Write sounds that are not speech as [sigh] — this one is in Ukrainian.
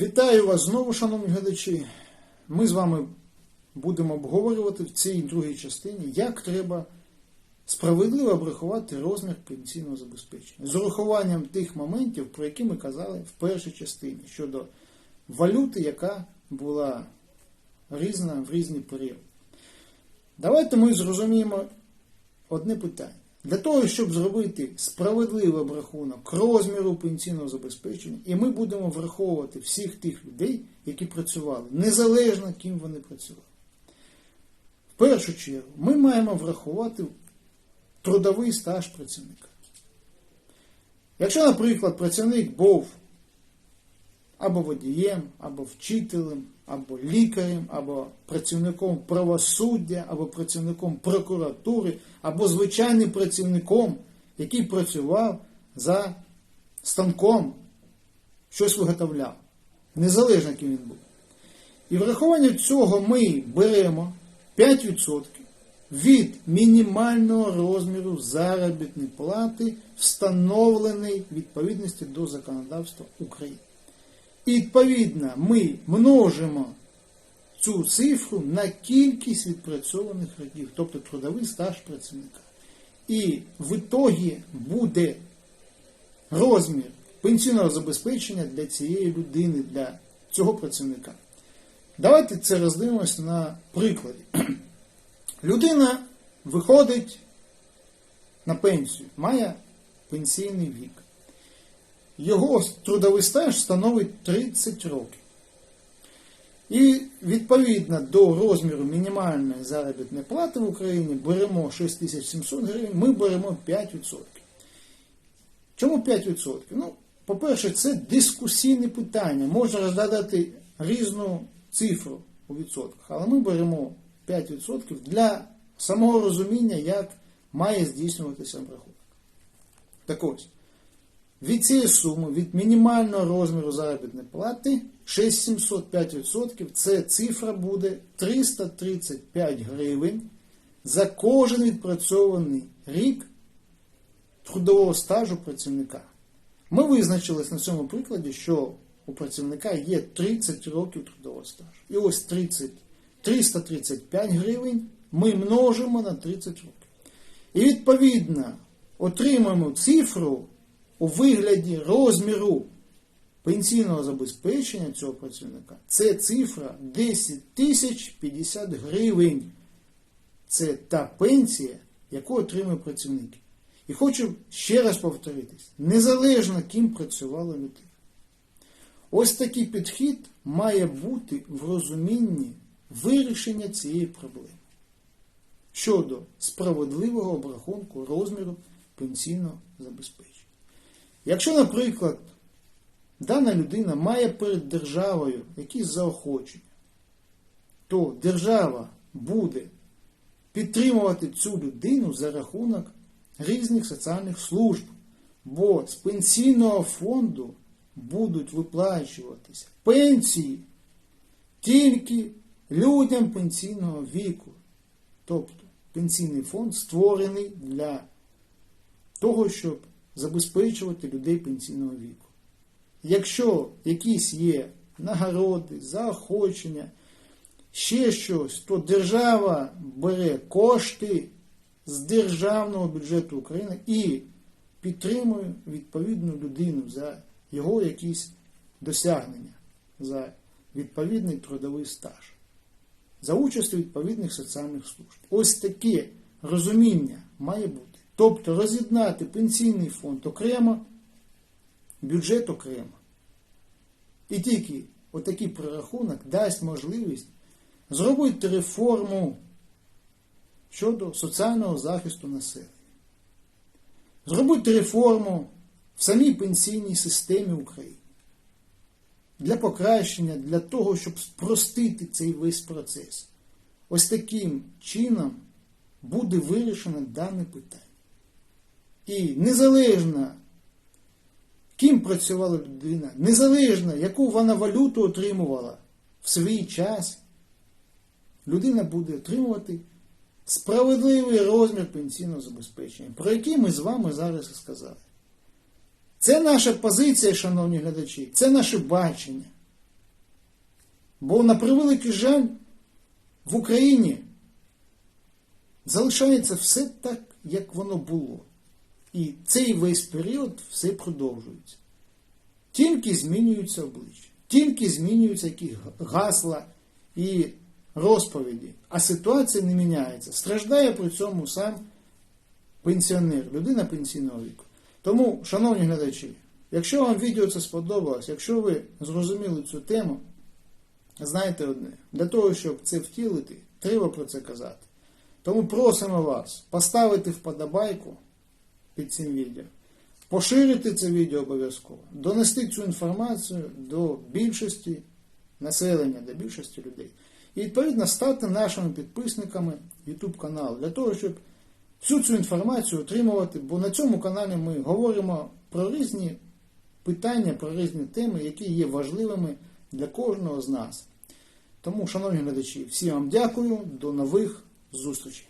Вітаю вас знову, шановні глядачі. Ми з вами будемо обговорювати в цій другій частині, як треба справедливо обрахувати розмір пенсійного забезпечення з урахуванням тих моментів, про які ми казали в першій частині щодо валюти, яка була різна в різні періоди. Давайте ми зрозуміємо одне питання. Для того, щоб зробити справедливий обрахунок розміру пенсійного забезпечення, і ми будемо враховувати всіх тих людей, які працювали, незалежно ким вони працювали. В першу чергу, ми маємо врахувати трудовий стаж працівника. Якщо, наприклад, працівник був або водієм, або вчителем, або лікарем, або працівником правосуддя, або працівником прокуратури, або звичайним працівником, який працював за станком, щось виготовляв, незалежно ким він був. І врахування цього ми беремо 5% від мінімального розміру заробітної плати, встановлений в відповідності до законодавства України. І відповідно ми множимо цю цифру на кількість відпрацьованих років, тобто трудовий стаж працівника. І в ітогі буде розмір пенсійного забезпечення для цієї людини, для цього працівника. Давайте це роздивимося на прикладі. [clears throat] Людина виходить на пенсію, має пенсійний вік. Його трудовий стаж становить 30 років. І відповідно до розміру мінімальної заробітної плати в Україні беремо 6700 гривень, ми беремо 5%. Чому 5%? Ну, по-перше, це дискусійне питання. Можна розглядати різну цифру у відсотках, але ми беремо 5% для самого розуміння, як має здійснюватися обрахунок. Так ось, від цієї суми, від мінімального розміру заробітної плати 6705%, це цифра буде 335 гривень за кожен відпрацьований рік трудового стажу працівника. Ми визначились на цьому прикладі, що у працівника є 30 років трудового стажу. І ось 30, 335 гривень ми множимо на 30 років. І відповідно отримаємо цифру у вигляді розміру пенсійного забезпечення цього працівника. Це цифра 10 тисяч 50 гривень. Це та пенсія, яку отримує працівник. І хочу ще раз повторитись: незалежно ким працювала людина. Ось такий підхід має бути в розумінні вирішення цієї проблеми щодо справедливого обрахунку розміру пенсійного забезпечення. Якщо, наприклад, дана людина має перед державою якісь заохочення, то держава буде підтримувати цю людину за рахунок різних соціальних служб, бо з пенсійного фонду будуть виплачуватися пенсії тільки людям пенсійного віку. Тобто пенсійний фонд створений для того, щоб забезпечувати людей пенсійного віку. Якщо якісь є нагороди, заохочення, ще щось, то держава бере кошти з державного бюджету України і підтримує відповідну людину за його якісь досягнення, за відповідний трудовий стаж, за участю відповідних соціальних служб. Ось таке розуміння має бути. Тобто роз'єднати пенсійний фонд окремо, бюджет окремо. І тільки отакий прорахунок дасть можливість зробити реформу щодо соціального захисту населення. Зробити реформу в самій пенсійній системі України. Для покращення, для того, щоб спростити цей весь процес. Ось таким чином буде вирішено дане питання. І незалежно, ким працювала людина, незалежно, яку вона валюту отримувала в свій час, людина буде отримувати справедливий розмір пенсійного забезпечення, про який ми з вами зараз і сказали. Це наша позиція, шановні глядачі, це наше бачення. Бо на превеликий жаль в Україні залишається все так, як воно було. І цей весь період все продовжується. Тільки змінюються обличчя, тільки змінюються якісь гасла і розповіді, а ситуація не міняється. Страждає при цьому сам пенсіонер, людина пенсійного віку. Тому, шановні глядачі, якщо вам відео це сподобалось, якщо ви зрозуміли цю тему, знайте одне, для того, щоб це втілити, треба про це казати. Тому просимо вас поставити вподобайку під цим відео, поширити це відео обов'язково, донести цю інформацію до більшості населення, до більшості людей. І відповідно стати нашими підписниками YouTube каналу для того, щоб всю цю інформацію отримувати, бо на цьому каналі ми говоримо про різні питання, про різні теми, які є важливими для кожного з нас. Тому, шановні глядачі, всім вам дякую, до нових зустрічей.